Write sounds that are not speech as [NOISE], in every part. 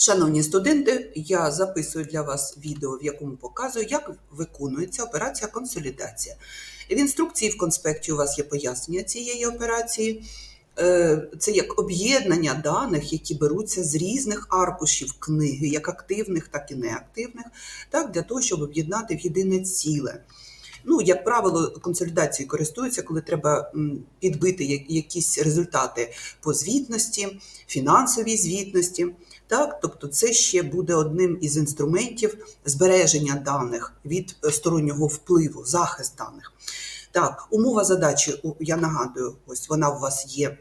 Шановні студенти, я записую для вас відео, в якому показую, як виконується операція консолідація. В інструкції в конспекті у вас є пояснення цієї операції. Е, Це як об'єднання даних, які беруться з різних аркушів книги, як активних, так і неактивних, так, для того, щоб об'єднати в єдине ціле. Ну, як правило, консолідацією користуються, коли треба підбити якісь результати по звітності, фінансовій звітності. Так, тобто це ще буде одним із інструментів збереження даних від е, стороннього впливу, захист даних. Так, умова задачі, я нагадую, ось вона у вас є е,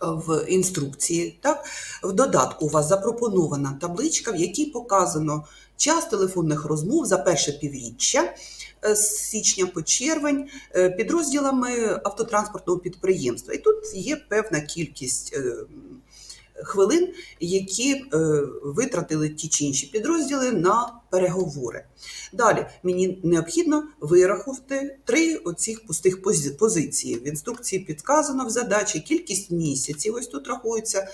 в інструкції. Так? В додатку у вас запропонована табличка, в якій показано час телефонних розмов за перше півріччя е, з січня по червень е, підрозділами автотранспортного підприємства. І тут є певна кількість е, хвилин, які витратили ті чи інші підрозділи на переговори. Далі мені необхідно вирахувати три оцих пустих пози- позиції. В інструкції підказано в задачі кількість місяців. Ось тут рахується.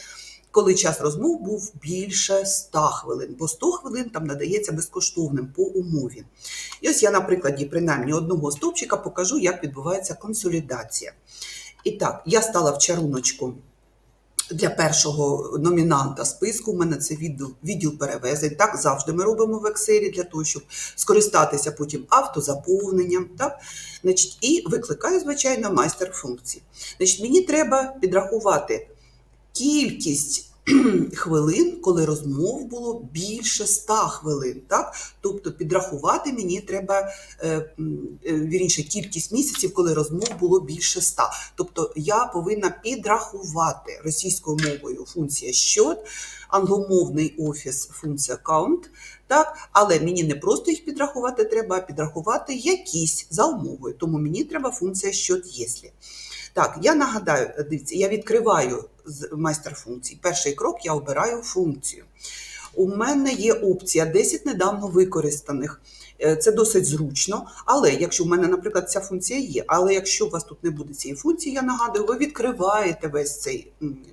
Коли час розмов був більше 100 хвилин, бо 100 хвилин там надається безкоштовним по умові. І ось я на прикладі принаймні одного стовпчика покажу, як відбувається консолідація. І так, я стала в чаруночку для першого номінанта списку. У мене це відділ, відділ перевезень. Так завжди ми робимо в Excel для того, щоб скористатися потім автозаповненням. Так? Значить, і викликаю, звичайно, майстер функції. Значить, мені треба підрахувати кількість [CLEARS THROAT] хвилин, коли розмов було більше 100 хвилин. Так? Тобто підрахувати мені треба е, е, вірніше, кількість місяців, коли розмов було більше 100. Тобто я повинна підрахувати російською мовою функція щот, англомовний офіс функція count. Так, але мені не просто їх підрахувати треба, а підрахувати якісь за умовою. Тому мені треба функція щот єслі. Так, я нагадаю, дивіться, я відкриваю з майстер функцій. Перший крок я обираю функцію. У мене є опція 10 недавно використаних. Е, Це досить зручно, але якщо в мене, наприклад, ця функція є, але якщо у вас тут не буде цієї функції, я нагадую, ви відкриваєте весь цей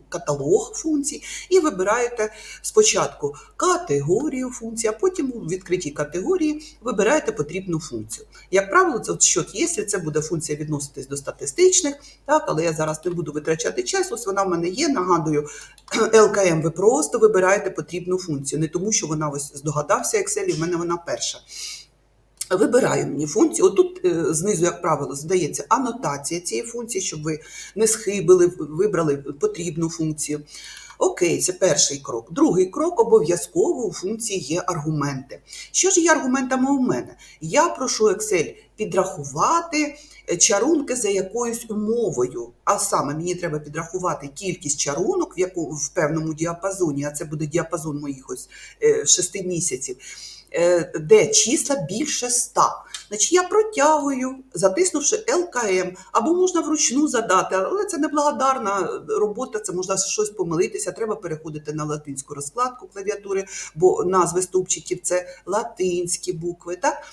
каталог функцій і вибираєте спочатку категорію функцій, а потім у відкритій категорії вибираєте потрібну функцію. Як правило, це от щот є, це буде функція відноситись до статистичних, так, але я зараз не буду витрачати час, ось вона в мене є. Нагадую, [CLEARS THROAT] ЛКМ ви просто вибираєте потрібну функцію, не тому, що вона ось здогадався Excel, і в мене вона перша. Вибираю мені функцію. Отут е, знизу, як правило, здається анотація цієї функції, щоб ви не схибили, вибрали потрібну функцію. Окей, це перший крок. Другий крок обов'язково у функції є аргументи. Що ж є аргументами у мене? Я прошу Excel підрахувати е, чарунки за якоюсь умовою. А саме мені треба підрахувати кількість чарунок в, яку, в певному діапазоні, а це буде діапазон моїх ось е, шести місяців де числа більше 100. Значить, я протягую, затиснувши ЛКМ, або можна вручну задати, але це неблагодарна робота, це можна щось помилитися, треба переходити на латинську розкладку клавіатури, бо назви стовпчиків це латинські букви. Так?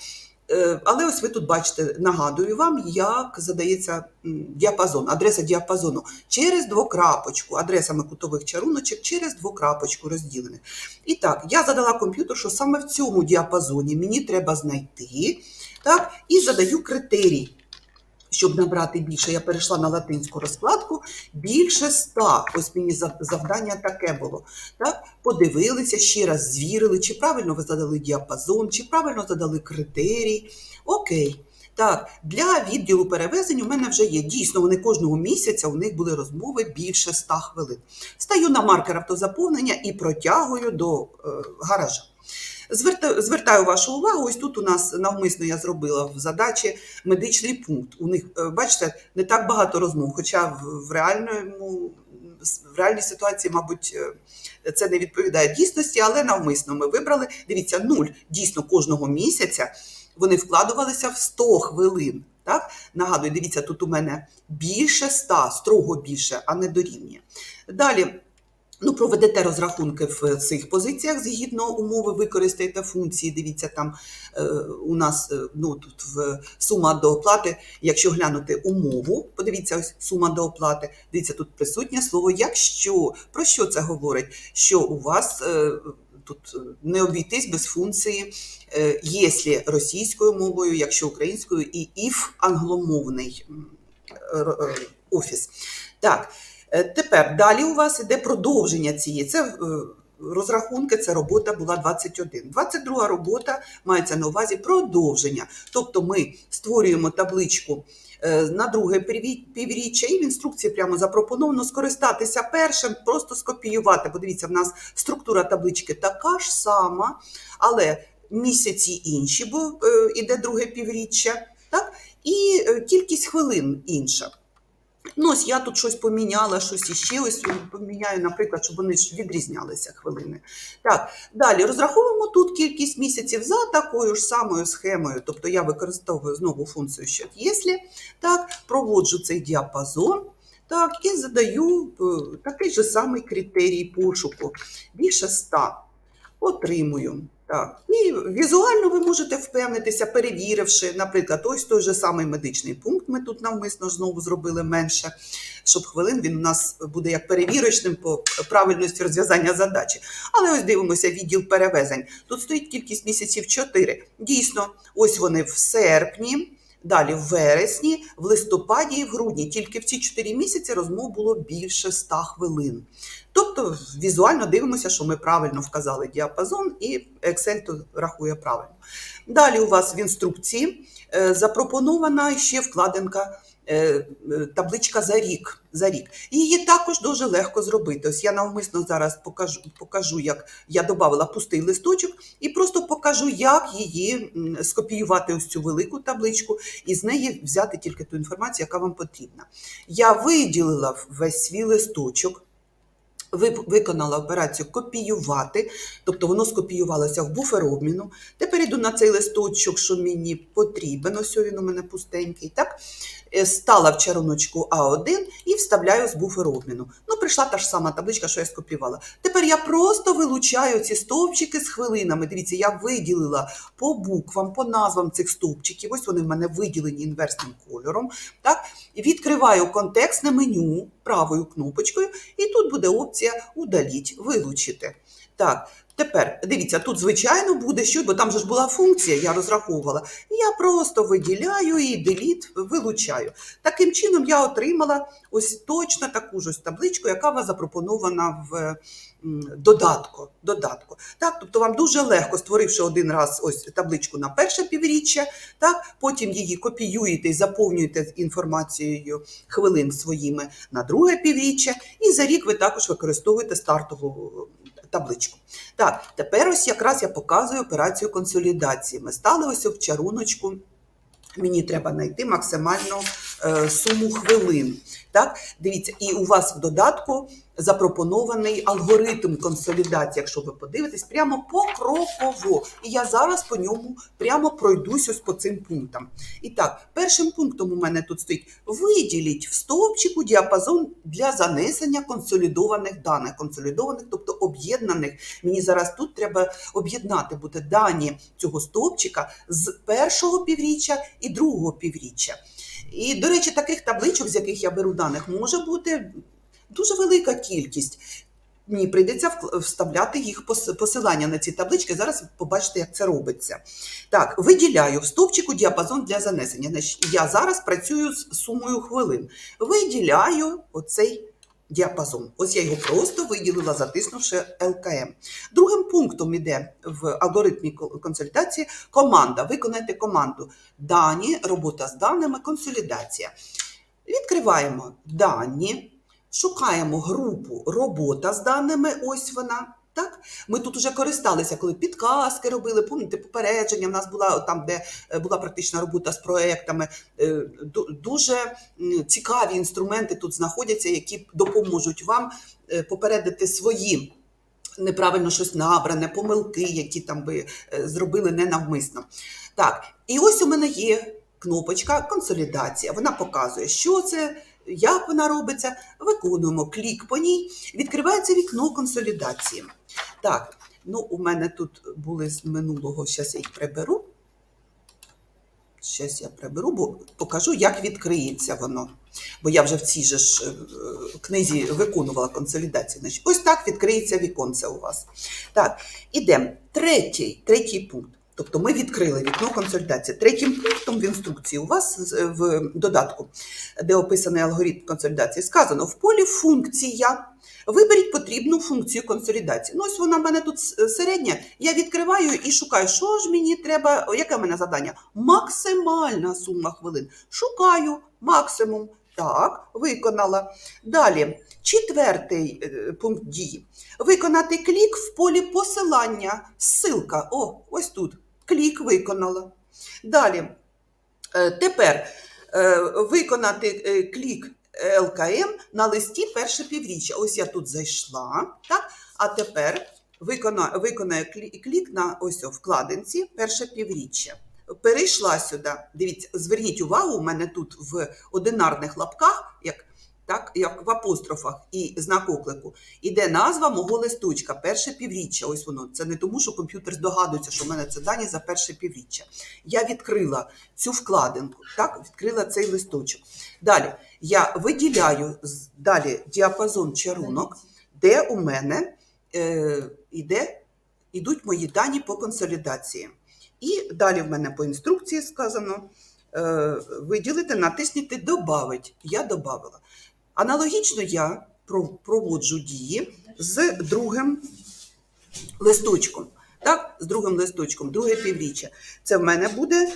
Е, Але ось ви тут бачите, нагадую вам, як задається діапазон, адреса діапазону через двокрапочку, адресами кутових чаруночок через двокрапочку розділених. І так, я задала комп'ютер, що саме в цьому діапазоні мені треба знайти, так, і задаю критерій. Щоб набрати більше, я перейшла на латинську розкладку, більше 100. Ось мені завдання таке було. Так? Подивилися, ще раз звірили, чи правильно ви задали діапазон, чи правильно задали критерій. Окей. Так, для відділу перевезень у мене вже є. Дійсно, вони кожного місяця у них були розмови більше 100 хвилин. Стаю на маркер автозаповнення і протягую до е, гаража. Звертаю, вашу увагу, ось тут у нас навмисно я зробила в задачі медичний пункт. У них, е, бачите, не так багато розмов, хоча в, реальному. В реальній ситуації, мабуть, е, це не відповідає дійсності, але навмисно ми вибрали. Дивіться, нуль дійсно кожного місяця вони вкладувалися в 100 хвилин. Так? Нагадую, дивіться, тут у мене більше 100, строго більше, а не дорівнює. Далі Ну, проведете розрахунки в цих позиціях згідно умови, використаєте функції. Дивіться, там е, у нас е, ну, тут в сума до оплати. Якщо глянути умову, подивіться, ось сума до оплати. Дивіться, тут присутнє слово якщо. Про що це говорить? Що у вас е, тут не обійтись без функції е, «єслі» російською мовою, якщо українською, і «if» англомовний р- е, офіс. Так. Е, Тепер далі у вас іде продовження цієї. Це е, розрахунки, це робота була 21. 22 робота мається на увазі продовження. Тобто ми створюємо табличку е, на друге півріччя, і в інструкції прямо запропоновано скористатися першим, просто скопіювати. Подивіться, в нас структура таблички така ж сама, але місяці інші, бо е, іде друге півріччя, так? і кількість хвилин інша. Ну, ось я тут щось поміняла, щось іще ось поміняю, наприклад, щоб вони відрізнялися хвилини. Так, далі розраховуємо тут кількість місяців за такою ж самою схемою. Тобто я використовую знову функцію що «єслі», так, проводжу цей діапазон. Так, і задаю е, такий же самий критерій пошуку. Більше 100. Отримую. Так. І візуально ви можете впевнитися, перевіривши, наприклад, ось той же самий медичний пункт. Ми тут навмисно знову зробили менше, щоб хвилин він у нас буде як перевірочним по правильності розв'язання задачі. Але ось дивимося відділ перевезень. Тут стоїть кількість місяців 4. Дійсно, ось вони в серпні. Далі в вересні, в листопаді і в грудні. Тільки в ці 4 місяці розмов було більше 100 хвилин. Тобто візуально дивимося, що ми правильно вказали діапазон, і Excel то рахує правильно. Далі у вас в інструкції е, запропонована ще вкладинка. Е, е, Табличка за рік. За рік. Її також дуже легко зробити. Ось я навмисно зараз покажу, покажу, як я додавала пустий листочок, і просто покажу, як її скопіювати ось цю велику табличку і з неї взяти тільки ту інформацію, яка вам потрібна. Я виділила весь свій листочок. Ви- Виконала операцію копіювати, тобто воно скопіювалося в буфер обміну. Тепер йду на цей листочок, що мені потрібен. Ось він у мене пустенький. Так? Е, Стала в чаруночку А1 і вставляю з буфер обміну. Ну, прийшла та ж сама табличка, що я скопіювала. Тепер я просто вилучаю ці стовпчики з хвилинами. Дивіться, я виділила по буквам, по назвам цих стовпчиків. Ось вони в мене виділені інверсним кольором. Так? І відкриваю контекстне меню правою кнопочкою, і тут буде опція Удаліть, вилучити. Так, тепер дивіться, тут звичайно буде що, бо там же ж була функція, я розраховувала. Я просто виділяю і деліт вилучаю. Таким чином я отримала ось точно таку ж ось табличку, яка вас запропонована в додатку. додатку. Так, тобто вам дуже легко, створивши один раз ось табличку на перше півріччя, так, потім її копіюєте і заповнюєте інформацією хвилин своїми на друге півріччя, і за рік ви також використовуєте стартову табличку. Так, тепер ось якраз я показую операцію консолідації. Ми стали ось в чаруночку. Мені треба знайти максимальну е, суму хвилин. Так, дивіться, і у вас в додатку запропонований алгоритм консолідації, якщо ви подивитесь, прямо покроково. І я зараз по ньому прямо пройдусь ось по цим пунктам. І так, першим пунктом у мене тут стоїть: виділіть в стовпчику діапазон для занесення консолідованих даних, консолідованих, тобто об'єднаних. Мені зараз тут треба об'єднати буде дані цього стовпчика з першого півріччя і другого півріччя. І, до речі, таких табличок, з яких я беру даних, може бути дуже велика кількість. Мені прийдеться вставляти їх пос- посилання на ці таблички. Зараз побачите, як це робиться. Так, виділяю в стовпчику діапазон для занесення. Я зараз працюю з сумою хвилин. Виділяю оцей діапазон. Ось я його просто виділила, затиснувши ЛКМ. Другим пунктом іде в алгоритмі ко- консолідації команда. Виконайте команду. Дані, робота з даними, консолідація. Відкриваємо дані, шукаємо групу робота з даними. Ось вона. Так, ми тут вже користалися, коли підказки робили. Пам'ятаєте, попередження. В нас була там, де е, була практична робота з проектами. Е, Дуже цікаві інструменти тут знаходяться, які допоможуть вам е, попередити свої неправильно щось набране, помилки, які там ви зробили ненавмисно. Так, і ось у мене є кнопочка консолідація. Вона показує, що це, як вона робиться, виконуємо клік по ній, відкривається вікно консолідації. Так, ну у мене тут були з минулого, зараз я їх приберу. Зараз я приберу, бо покажу, як відкриється воно. Бо я вже в цій же ж е, книзі виконувала консолідацію. Ось так відкриється віконце у вас. Так, ідемо. Третій, третій пункт. Тобто ми відкрили вікно консолідації. Третім пунктом в інструкції у вас в додатку, де описаний алгоритм консолідації, сказано в полі функція. Виберіть потрібну функцію консолідації. Ну, ось вона в мене тут середня. Я відкриваю і шукаю, що ж мені треба, яке в мене завдання? Максимальна сума хвилин. Шукаю максимум. Так, виконала. Далі, четвертий е, пункт дії. Виконати клік в полі посилання. Ссилка. О, ось тут. Клік виконала. Далі. Е, Тепер е, виконати е, клік ЛКМ на листі перше півріччя. Ось я тут зайшла, так? А тепер виконаю, клік на ось о, вкладинці перше півріччя. Перейшла сюди. Дивіться, зверніть увагу, у мене тут в одинарних лапках, як, так, як в апострофах і знак оклику, іде назва мого листочка, перше півріччя. Ось воно. Це не тому, що комп'ютер здогадується, що в мене це дані за перше півріччя. Я відкрила цю вкладинку, так, відкрила цей листочок. Далі я виділяю далі діапазон чарунок, де у мене е, іде, ідуть мої дані по консолідації. І далі в мене по інструкції сказано е, виділити, натисніть Добавить. Я додавила. Аналогічно я про- проводжу дії з другим листочком. Так, з другим листочком, друге півріччя. Це в мене буде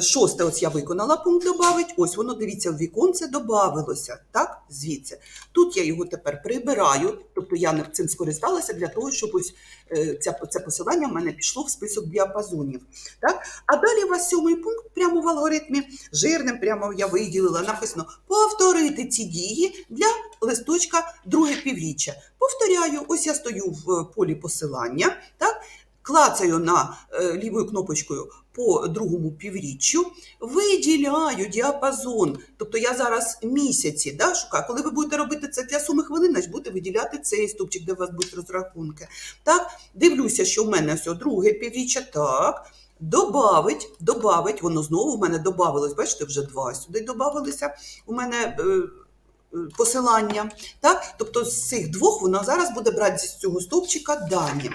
шосте. Ось я виконала пункт добавить. Ось воно, дивіться, в віконце добавилося. Так, звідси. Тут я його тепер прибираю, тобто я цим скористалася для того, щоб ось е, ця, це посилання в мене пішло в список діапазонів. Так? А далі у вас сьомий пункт прямо в алгоритмі, жирним прямо я виділила, написано повторити ці дії для листочка друге півріччя. Повторяю, ось я стою в е, полі посилання, так? Клацаю на е, лівою кнопочкою по другому півріччю, виділяю діапазон. Тобто я зараз місяці да, шукаю. Коли ви будете робити це для суми хвилин, значить будете виділяти цей стовпчик, де у вас будуть розрахунки. Так, дивлюся, що в мене все друге півріччя. Так. Добавить, добавить, воно знову в мене добавилось. Бачите, вже два сюди додавалися. У мене е, е, посилання. Так? Тобто з цих двох воно зараз буде брати з цього стовпчика дані.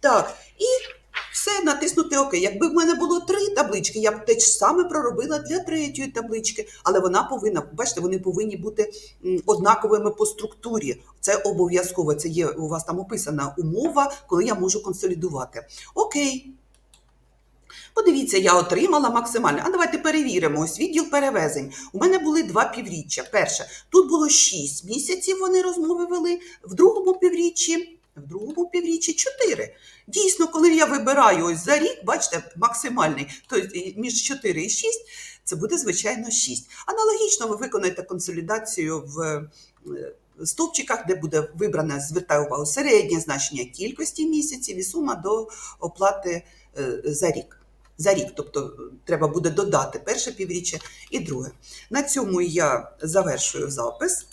Так, і все, натиснути ОК. Якби в мене було три таблички, я б те ж саме проробила для третьої таблички, але вона повинна, бачите, вони повинні бути однаковими по структурі. Це обов'язково. Це є у вас там описана умова, коли я можу консолідувати. Окей. Подивіться, я отримала максимально. А давайте перевіримо. Ось відділ перевезень. У мене були два півріччя. Перше, тут було 6 місяців. Вони розмови вели. В другому півріччі, в другому півріччі 4. Дійсно, коли я вибираю ось за рік, бачите, максимальний, тобто між 4 і 6, це буде звичайно 6. Аналогічно ви виконаєте консолідацію в е, стовпчиках, де буде вибране, звертаю увагу, середнє значення кількості місяців і сума до оплати е, за рік. За рік, тобто треба буде додати перше півріччя і друге. На цьому я завершую запис.